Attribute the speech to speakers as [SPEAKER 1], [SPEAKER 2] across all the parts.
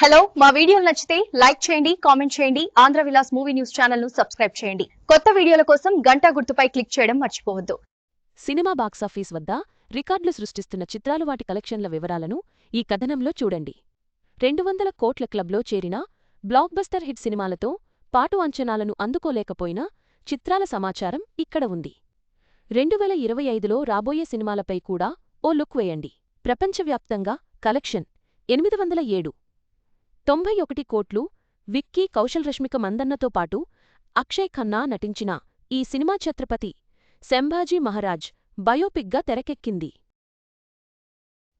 [SPEAKER 1] Hello మా వీడియోలు నచ్చితే లైక్ చేయండి కామెంట్ చేయండి ఆంధ్ర విలాస్ మూవీ న్యూస్ ఛానల్ను సబ్స్క్రైబ్ చేయండి. కొత్త వీడియోల కోసం గంటా గుర్తుపై క్లిక్ చేయడం మర్చిపోవద్దు.
[SPEAKER 2] సినిమా బాక్సాఫీస్ వద్ద రికార్డులు సృష్టిస్తున్న చిత్రాలు వాటి కలెక్షన్ల వివరాలను ఈ కథనంలో చూడండి. రెండు వందల కోట్ల క్లబ్లో చేరిన బ్లాక్బస్టర్ హిట్ సినిమాలతో పాటు అంచనాలను అందుకోలేకపోయినా చిత్రాల సమాచారం ఇక్కడ ఉంది. రెండు వేల ఇరవై ఐదులో రాబోయే సినిమాలపై కూడా ఓ లుక్ వేయండి. ప్రపంచవ్యాప్తంగా కలెక్షన్ ఎనిమిది వందల ఏడు. తొంభై ఒకటి కోట్లు విక్కీ కౌశల్ రష్మిక మందన్నతో పాటు అక్షయ్ ఖన్నా నటించిన ఈ సినిమా ఛత్రపతి శంభాజీ మహారాజ్ బయోపిక్గా తెరకెక్కింది.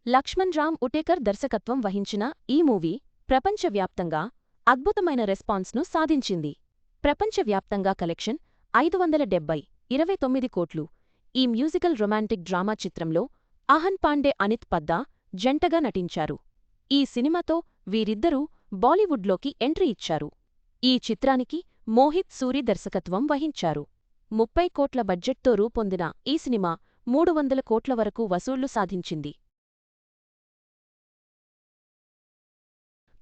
[SPEAKER 2] లక్ష్మణ్ రామ్ ఉటేకర్ దర్శకత్వం వహించిన ఈ మూవీ ప్రపంచవ్యాప్తంగా అద్భుతమైన రెస్పాన్స్ను సాధించింది. ప్రపంచవ్యాప్తంగా కలెక్షన్ ఐదు వందల డెబ్బై ఇరవై తొమ్మిది కోట్లు. ఈ మ్యూజికల్ రొమాంటిక్ డ్రామా చిత్రంలో అహన్ పాండే అనిత్ పద్దా జంటగా నటించారు. ఈ సినిమాతో వీరిద్దరూ బాలీవుడ్లోకి ఎంట్రీ ఇచ్చారు. ఈ చిత్రానికి మోహిత్ సూరి దర్శకత్వం వహించారు. ముప్పై కోట్ల బడ్జెట్తో రూపొందిన ఈ సినిమా మూడు వందల కోట్ల వరకు వసూళ్ళు సాధించింది.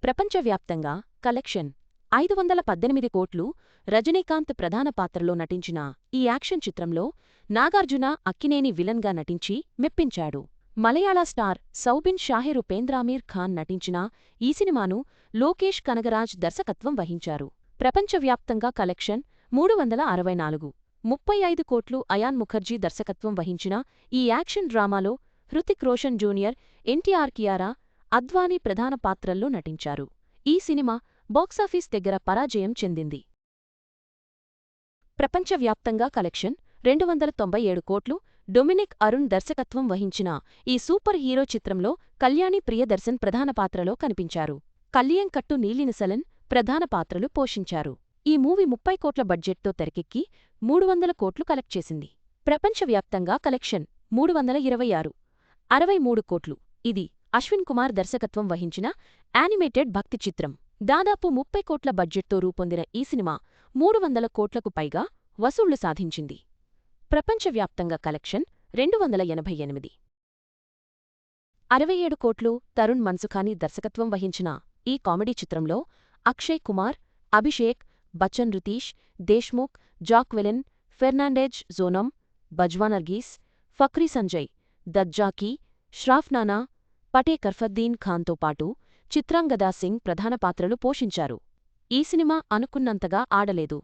[SPEAKER 2] ప్రపంచవ్యాప్తంగా కలెక్షన్ ఐదు వందల పద్దెనిమిది కోట్లు రజనీకాంత్ ప్రధాన పాత్రలో నటించిన ఈ యాక్షన్ చిత్రంలో నాగార్జున అక్కినేని విలన్గా నటించి మెప్పించాడు. మలయాళ స్టార్ సౌబిన్ షాహిర్ ఉపేంద్రామీర్ ఖాన్ నటించిన ఈ సినిమాను లోకేష్ కనగరాజ్ దర్శకత్వం వహించారు. ప్రపంచవ్యాప్తంగా కలెక్షన్ మూడు వందల అరవై నాలుగు ముప్పై ఐదు కోట్లు అయాన్ ముఖర్జీ దర్శకత్వం వహించిన ఈ యాక్షన్ డ్రామాలో హృతిక్ రోషన్ జూనియర్ ఎన్టీఆర్ కియారా అద్వానీ ప్రధాన పాత్రల్లో నటించారు. ఈ సినిమా బాక్సాఫీస్ దగ్గర పరాజయం చెందింది. ప్రపంచవ్యాప్తంగా కలెక్షన్ రెండు వందల తొంభై ఏడు కోట్లు డొమినిక్ అరుణ్ దర్శకత్వం వహించిన ఈ సూపర్ హీరో చిత్రంలో కళ్యాణి ప్రియదర్శన్ ప్రధాన పాత్రలో కనిపించారు. కళ్యాణ్ నీలినసలన్ నీలినిసలన్ ప్రధాన పాత్రలు పోషించారు. ఈ మూవీ ముప్పై కోట్ల బడ్జెట్తో తెరకెక్కి మూడు వందల కోట్లు కలెక్ట్ చేసింది. ప్రపంచవ్యాప్తంగా కలెక్షన్ మూడు వందల ఇరవై ఆరు అరవై మూడు కోట్లు. ఇది అశ్విన్ కుమార్ దర్శకత్వం వహించిన యానిమేటెడ్ భక్తి చిత్రం. దాదాపు ముప్పై కోట్ల బడ్జెట్తో రూపొందిన ఈ సినిమా మూడు వందల కోట్లకు పైగా వసూళ్ళు సాధించింది. ప్రపంచవ్యాప్తంగా కలెక్షన్ రెండు వందల ఎనభై ఎనిమిది. అరవై ఏడు కోట్లు తరుణ్ మన్సుఖాని దర్శకత్వం వహించిన ఈ కామెడీ చిత్రంలో అక్షయ్ కుమార్ అభిషేక్ బచ్చన్ రితీష్ దేశ్ముఖ్ జాక్వెలిన్ ఫెర్నాండెజ్ జోనమ్ బజ్వా నర్గీస్ ఫక్రీ సంజయ్ దజ్జాకీ ష్రాఫ్నానా పటే కర్ఫద్దీన్ ఖాన్తో పాటు చిత్రాంగదా సింగ్ ప్రధాన పాత్రలు పోషించారు. ఈ సినిమా అనుకున్నంతగా ఆడలేదు.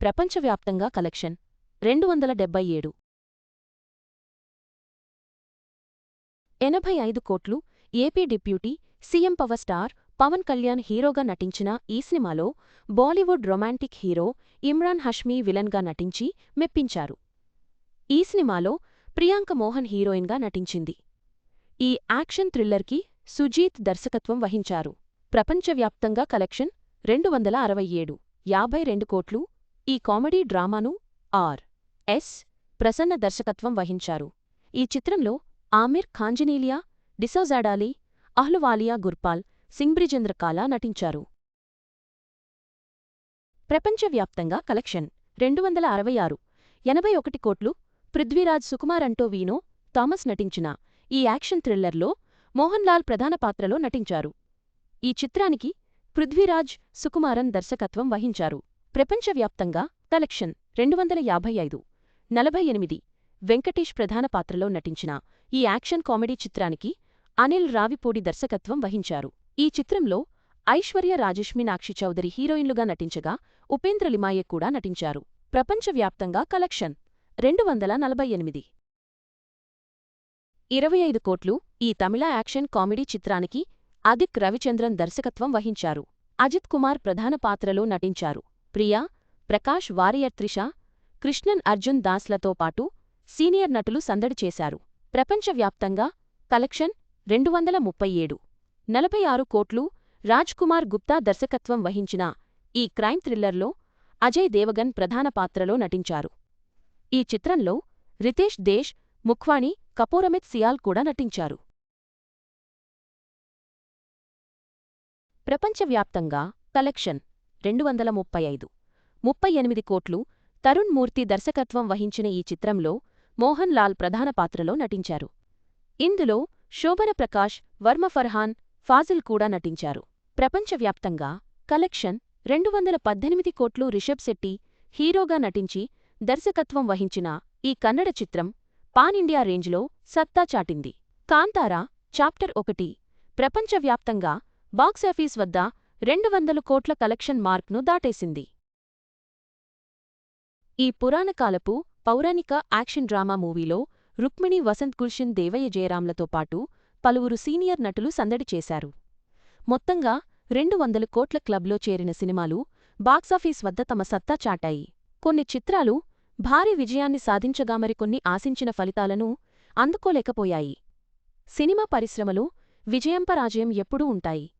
[SPEAKER 2] ప్రపంచవ్యాప్తంగా కలెక్షన్ రెండు వందల డెబ్బై ఏడు. ఎనభై ఐదు కోట్లు AP deputy CM power star Pawan Kalyan హీరోగా నటించిన ఈ సినిమాలో బాలీవుడ్ రొమాంటిక్ హీరో ఇమ్రాన్ హష్మీ విలన్గా నటించి మెప్పించారు. ఈ సినిమాలో ప్రియాంక మోహన్ హీరోయిన్గా నటించింది. ఈ యాక్షన్ థ్రిల్లర్కి సుజీత్ దర్శకత్వం వహించారు. ప్రపంచవ్యాప్తంగా కలెక్షన్ రెండు వందల అరవై ఏడు యాభై రెండు కోట్లు ఈ కామెడీ డ్రామాను ఆర్. ఎస్. ప్రసన్న దర్శకత్వం వహించారు. ఈ చిత్రంలో ఆమిర్ ఖాంజనీలియా డిసోజాడాలి అహ్లువాలియా గుర్పాల్ సింగ్బ్రిజేంద్రకాలా నటించారు. ప్రపంచవ్యాప్తంగా కలెక్షన్ రెండు వందల అరవై ఆరు ఎనభై ఒకటి కోట్లు పృథ్వీరాజ్ సుకుమార్ అంటో వీనో థామస్ నటించిన ఈ యాక్షన్ థ్రిల్లర్లో మోహన్ లాల్ ప్రధాన పాత్రలో నటించారు. ఈ చిత్రానికి పృథ్వీరాజ్ సుకుమారన్ దర్శకత్వం వహించారు. ప్రపంచవ్యాప్తంగా కలెక్షన్ రెండు వందల యాభై ఐదు నలభై ఎనిమిది వెంకటేష్ ప్రధాన పాత్రలో నటించిన ఈ యాక్షన్ కామెడీ చిత్రానికి అనిల్ రావిపూడి దర్శకత్వం వహించారు. ఈ చిత్రంలో ఐశ్వర్య రాజేష్ మీనాక్షి చౌదరి హీరోయిన్లుగా నటించగా ఉపేంద్ర లిమాయే కూడా నటించారు. ప్రపంచవ్యాప్తంగా కలెక్షన్ రెండు వందల నలభై ఎనిమిది. ఇరవై ఐదు కోట్లు ఈ తమిళ యాక్షన్ కామెడీ చిత్రానికి అదిక్ రవిచంద్రన్ దర్శకత్వం వహించారు. అజిత్ కుమార్ ప్రధాన పాత్రలో నటించారు. ప్రియా ప్రకాష్ వారియర్ త్రిష కృష్ణన్ అర్జున్ దాస్లతో పాటు సీనియర్ నటులు సందడి చేశారు. ప్రపంచవ్యాప్తంగా కలెక్షన్ రెండు వందల ముప్పై ఏడు. నలభై ఆరు కోట్లు రాజ్ కుమార్ గుప్తా దర్శకత్వం వహించిన ఈ క్రైమ్ థ్రిల్లర్లో అజయ్ దేవగన్ ప్రధాన పాత్రలో నటించారు. ఈ చిత్రంలో రితేష్ దేశ్ ముఖ్వాణి కపూరమిత్ సియాల్ కూడా నటించారు. ప్రపంచవ్యాప్తంగా కలెక్షన్ రెండు వందల ముప్పై ఐదు. ముప్పై ఎనిమిది కోట్లు తరుణ్ మూర్తి దర్శకత్వం వహించిన ఈ చిత్రంలో మోహన్ లాల్ ప్రధాన పాత్రలో నటించారు. ఇందులో శోభన ప్రకాష్ వర్మ ఫర్హాన్ ఫాజిల్ కూడా నటించారు. ప్రపంచవ్యాప్తంగా కలెక్షన్ రెండు వందల పద్దెనిమిది కోట్లు రిషబ్ శెట్టి హీరోగా నటించి దర్శకత్వం వహించిన ఈ కన్నడ చిత్రం పాన్ ఇండియా రేంజ్లో సత్తా చాటింది. కాంతారా చాప్టర్ ఒకటి. ప్రపంచవ్యాప్తంగా బాక్సాఫీస్ వద్ద రెండు వందల కోట్ల కలెక్షన్ మార్క్ను దాటేసింది. ఈ పురాణకాలపు పౌరాణిక యాక్షన్ డ్రామా మూవీలో రుక్మిణి వసంత్ గుల్షన్ దేవయ్య జయరాంలతో పాటు పలువురు సీనియర్ నటులు సందడి చేశారు. మొత్తంగా రెండు వందల కోట్ల క్లబ్లో చేరిన సినిమాలు బాక్సాఫీస్ వద్ద తమ సత్తా చాటాయి. కొన్ని చిత్రాలు భారీ విజయాన్ని సాధించగా మరికొన్ని ఆశించిన ఫలితాలను అందుకోలేకపోయాయి. సినిమా పరిశ్రమలో విజయంపరాజయం ఎప్పుడూ ఉంటాయి.